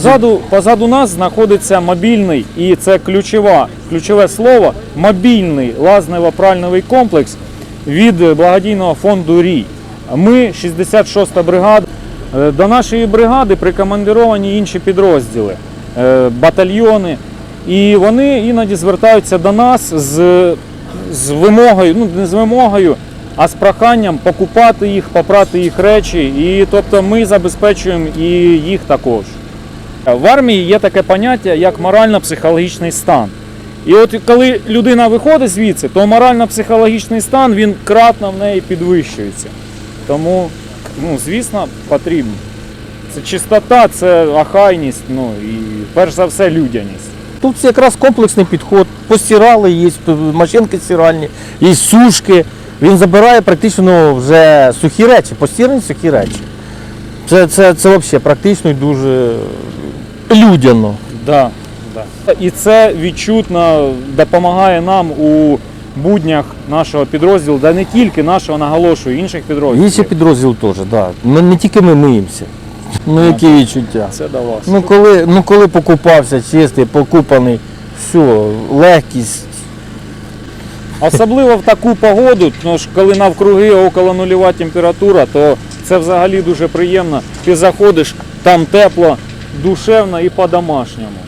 Позаду, позаду нас знаходиться мобільний, і це ключова, ключове слово, мобільний лазнево-пральновий комплекс від благодійного фонду РІ. Ми 66-та бригада. Е, До нашої бригади прикомандировані інші підрозділи, е, батальйони. І вони іноді звертаються до нас з, з вимогою, ну не з вимогою, а з проханням покупати їх, попрати їх речі. І тобто ми забезпечуємо і їх також. В армії є таке поняття, як морально-психологічний стан. І от коли людина виходить звідси, то морально-психологічний стан він кратно в неї підвищується. Тому, ну, звісно, потрібно. Це чистота, це охайність, ну і перш за все людяність. Тут якраз комплексний підход. Постирали, є машинки стиральні, є сушки. Він забирає практично вже сухі речі, постирані сухі речі. Це, це, це взагалі практично і дуже людяно. Да, да. І це відчутно допомагає нам у буднях нашого підрозділу, да не тільки нашого, наголошую, інших підрозділів. Ще підрозділ теж, да. Ми, не тільки ми миємося. Ну які відчуття. Це до вас. Ну коли, ну коли покупався чистий, покупаний, все, легкість. Особливо в таку погоду, тому що коли навкруги около нульова температура, то це взагалі дуже приємно. Ти заходиш, там тепло, душевно і по-домашньому.